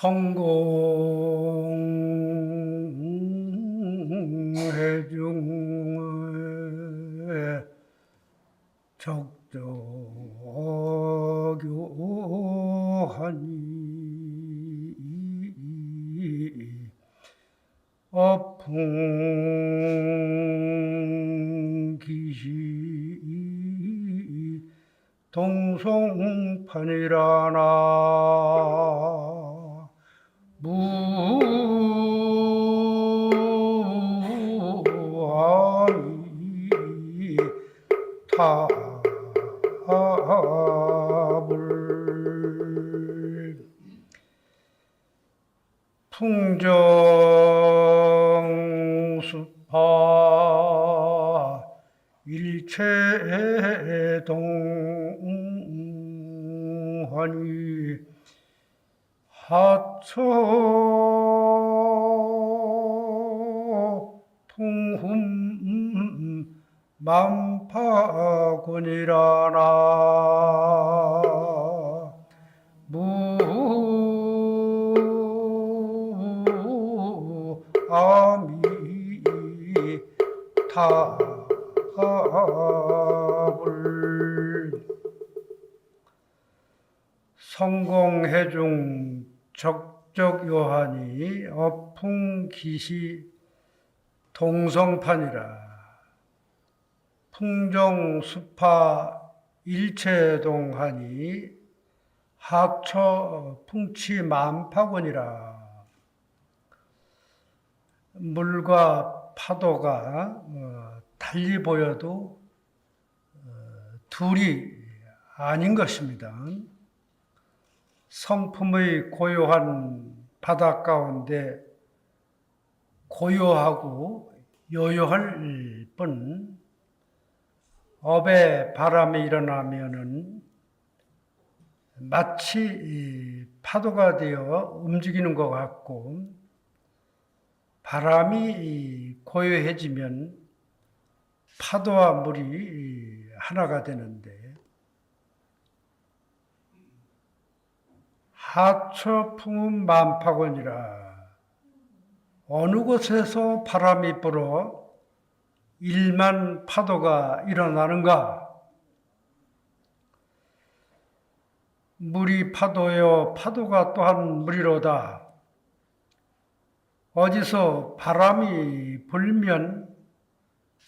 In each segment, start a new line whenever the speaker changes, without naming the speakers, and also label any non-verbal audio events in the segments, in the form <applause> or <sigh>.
성공해중의 적적요하니 어풍기시 동송판이라나 탑을 풍정수파 일체동하니 하처 풍흠 만파군이라나. 무아미 탑을 성공해중 적적요하니 어풍기시 동성판이라 풍정수파 일체동하니 학처 풍치 만파곤이라 물과 파도가 어, 달리 보여도 어, 둘이 아닌 것입니다. 성품의 고요한 바다 가운데 고요하고 요요할 뿐 업에 바람이 일어나면은 마치 이 파도가 되어 움직이는 것 같고 바람이 이 고요해지면 파도와 물이 이 하나가 되는데 하처풍은 만파곤이라 어느 곳에서 바람이 불어 일만 파도가 일어나는가? 물이 파도요, 파도가 또한 물이로다. 어디서 바람이 불면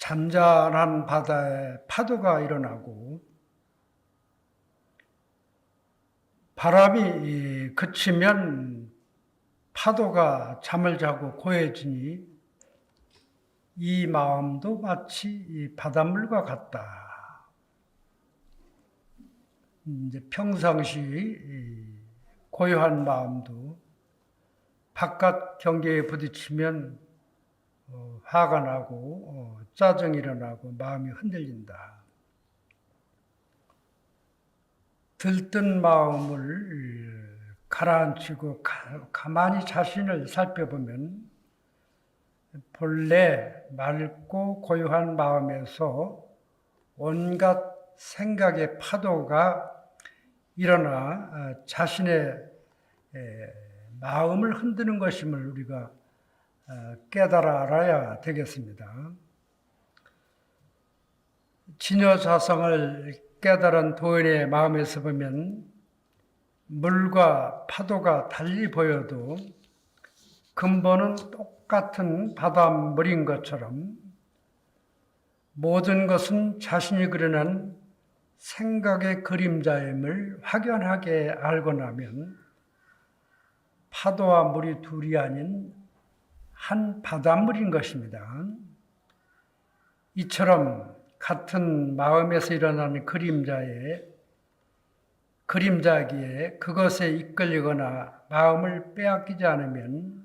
잔잔한 바다에 파도가 일어나고 바람이 그치면 파도가 잠을 자고 고해지니 이 마음도 마치 이 바닷물과 같다. 이제 평상시 이 고요한 마음도 바깥 경계에 부딪히면 어, 화가 나고 어, 짜증이 일어나고 마음이 흔들린다. 들뜬 마음을 가라앉히고 가, 가만히 자신을 살펴보면 본래 맑고 고요한 마음에서 온갖 생각의 파도가 일어나 아, 자신의 에, 마음을 흔드는 것임을 우리가 아, 깨달아 알아야 되겠습니다. 진여자성을 깨달은 도인의 마음에서 보면 물과 파도가 달리 보여도 근본은 똑 같은 바닷물인 것처럼 모든 것은 자신이 그려낸 생각의 그림자임을 확연하게 알고 나면 파도와 물이 둘이 아닌 한 바닷물인 것입니다. 이처럼 같은 마음에서 일어나는 그림자에 그림자기에 그것에 이끌리거나 마음을 빼앗기지 않으면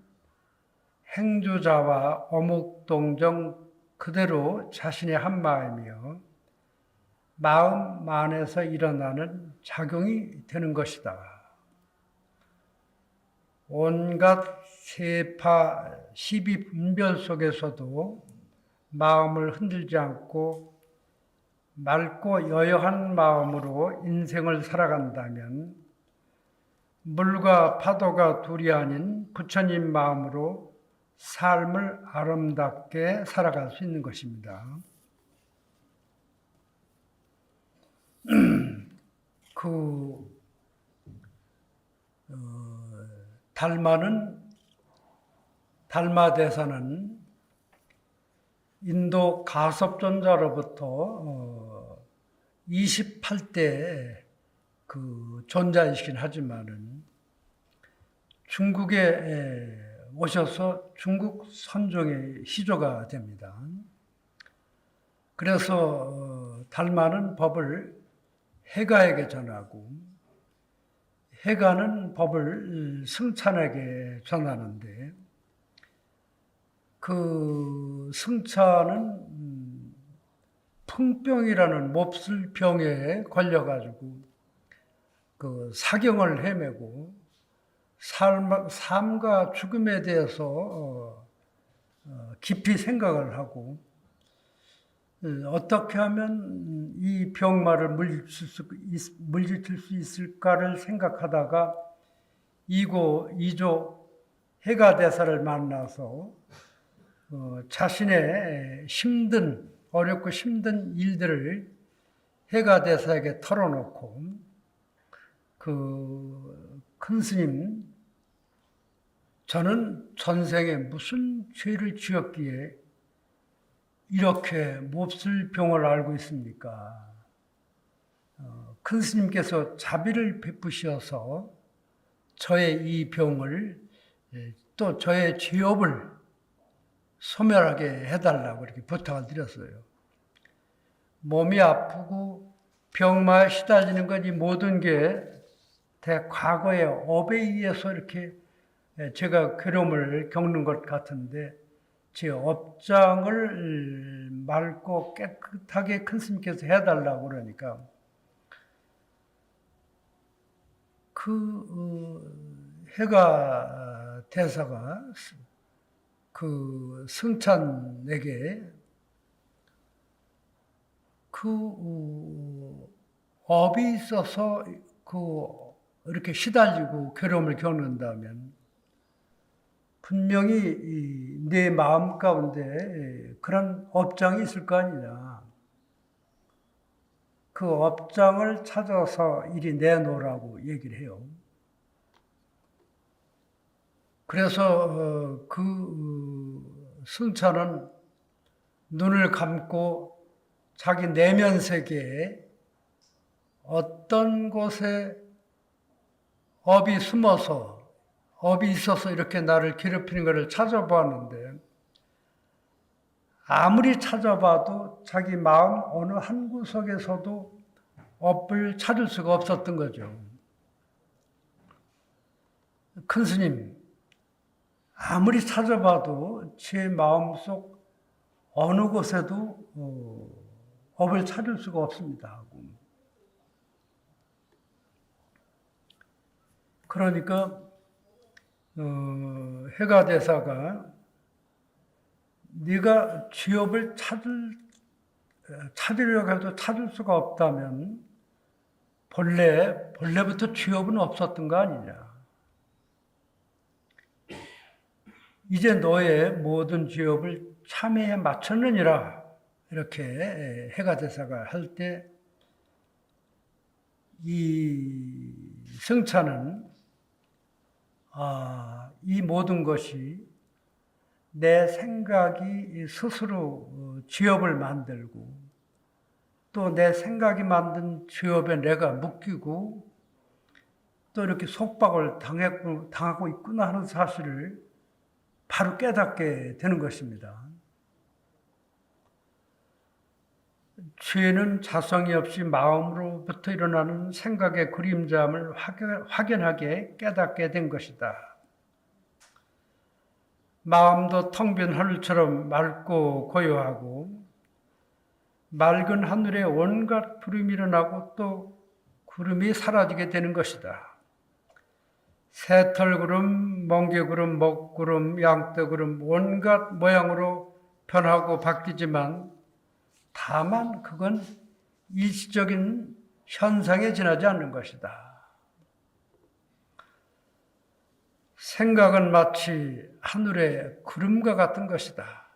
행주자와 어묵동정 그대로 자신의 한 마음이요 마음 안에서 일어나는 작용이 되는 것이다. 온갖 세파 시비 분별 속에서도 마음을 흔들지 않고 맑고 여여한 마음으로 인생을 살아간다면 물과 파도가 둘이 아닌 부처님 마음으로 삶을 아름답게 살아갈 수 있는 것입니다. <clears throat> 그 어, 달마는 달마 대사는 인도 가섭존자로부터 어, 28대 그 존자이시긴 하지만은 중국에 에, 오셔서 중국 선종의 시조가 됩니다. 그래서 어, 달마는 법을 해가에게 전하고 해가는 법을 승찬에게 전하는데 그 승찬은 음, 풍병이라는 몹쓸 병에 걸려가지고 그 사경을 헤매고 삶, 삶과 죽음에 대해서 어, 어, 깊이 생각을 하고 어, 어떻게 하면 이 병마를 물리칠 수, 있- 물리칠 수 있을까를 생각하다가 이고 이조 해가 대사를 만나서 어, 자신의 힘든 어렵고 힘든 일들을 해가 대사에게 털어놓고 그 큰 스님 저는 전생에 무슨 죄를 지었기에 이렇게 몹쓸 병을 알고 있습니까? 어, 큰 스님께서 자비를 베푸셔서 저의 이 병을 예, 또 저의 죄업을 소멸하게 해달라고 이렇게 부탁을 드렸어요. 몸이 아프고 병마에 시달리는 건 이 모든 게 대 과거의 업에 의해서 이렇게 예, 제가 괴로움을 겪는 것 같은데 제 업장을 맑고 깨끗하게 큰 스님께서 해달라고 그러니까 그 어, 해가 대사가 그 승찬에게 그 어, 업이 있어서 그 이렇게 시달리고 괴로움을 겪는다면 분명히 이내 마음 가운데 그런 업장이 있을 거 아니냐. 그 업장을 찾아서 이리 내놓으라고 얘기를 해요. 그래서 어, 그 어, 승차는 눈을 감고 자기 내면 세계에 어떤 곳에 업이 숨어서 업이 있어서 이렇게 나를 괴롭히는 것을 찾아보았는데 아무리 찾아봐도 자기 마음 어느 한 구석에서도 업을 찾을 수가 없었던 거죠. 큰 스님, 아무리 찾아봐도 제 마음속 어느 곳에도 어, 업을 찾을 수가 없습니다. 하고. 그러니까 어, 해가 대사가 네가 취업을 찾을 찾으려고 해도 찾을 수가 없다면 본래 본래부터 취업은 없었던 거 아니냐? 이제 너의 모든 취업을 참회에 맞췄느니라 이렇게 해가 대사가 할 때 이 승차는 아, 이 모든 것이 내 생각이 스스로 어, 죄업을 만들고 또 내 생각이 만든 죄업에 내가 묶이고 또 이렇게 속박을 당했고, 당하고 있구나 하는 사실을 바로 깨닫게 되는 것입니다. 죄는 자성이 없이 마음으로부터 일어나는 생각의 그림자함을 확연- 확연하게 깨닫게 된 것이다. 마음도 텅 빈 하늘처럼 맑고 고요하고 맑은 하늘에 온갖 구름이 일어나고 또 구름이 사라지게 되는 것이다. 새털구름, 멍게구름, 먹구름, 양떼구름 온갖 모양으로 변하고 바뀌지만 다만 그건 일시적인 현상에 지나지 않는 것이다. 생각은 마치 하늘의 구름과 같은 것이다.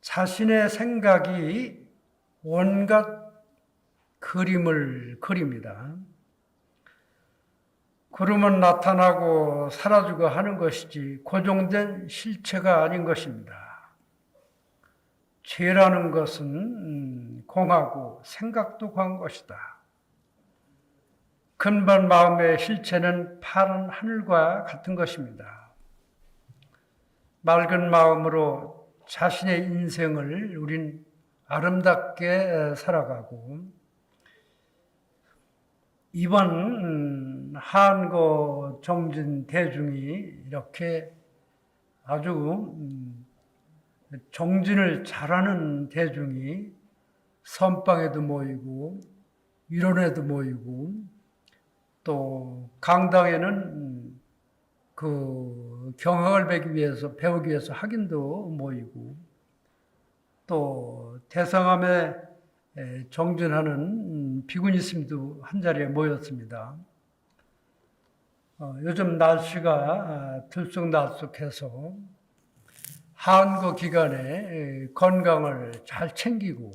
자신의 생각이 온갖 그림을 그립니다. 구름은 나타나고 사라지고 하는 것이지 고정된 실체가 아닌 것입니다. 죄라는 것은 음, 공하고 생각도 공한 것이다. 근본 마음의 실체는 파란 하늘과 같은 것입니다. 맑은 마음으로 자신의 인생을 우린 아름답게 살아가고 이번 음, 한거 정진 대중이 이렇게 아주 음, 정진을 잘하는 대중이 선방에도 모이고 위론에도 모이고 또 강당에는 음, 그 경학을 배기 위해서 배우기 위해서 학인도 모이고 또 대성함에 에, 정진하는 음, 비구니 스님도 한 자리에 모였습니다. 어, 요즘 날씨가 아, 들쑥날쑥해서 한거 기간에 에, 건강을 잘 챙기고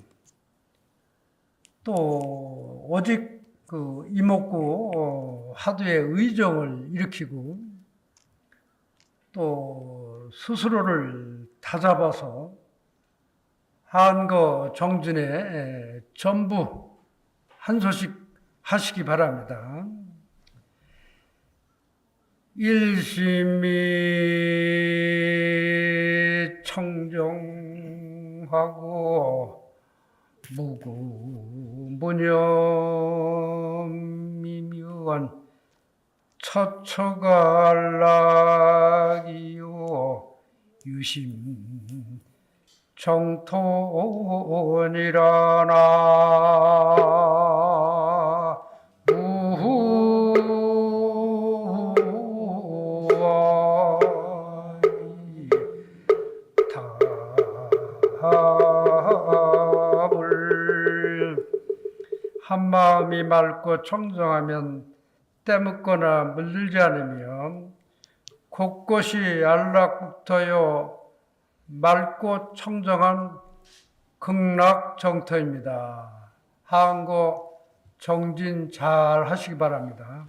또 오직 그 이목구 어, 화두의 의정을 일으키고 또 스스로를 다잡아서 한거 정진에 에, 전부 한 소식 하시기 바랍니다. 일심이 청정하고 무구무념미묘한 처처갈락이요. 유심 정토니라나 한마음이 맑고 청정하면 때묻거나 물들지 않으면 곳곳이 안락국터요 맑고 청정한 극락정터입니다. 한거 정진 잘 하시기 바랍니다.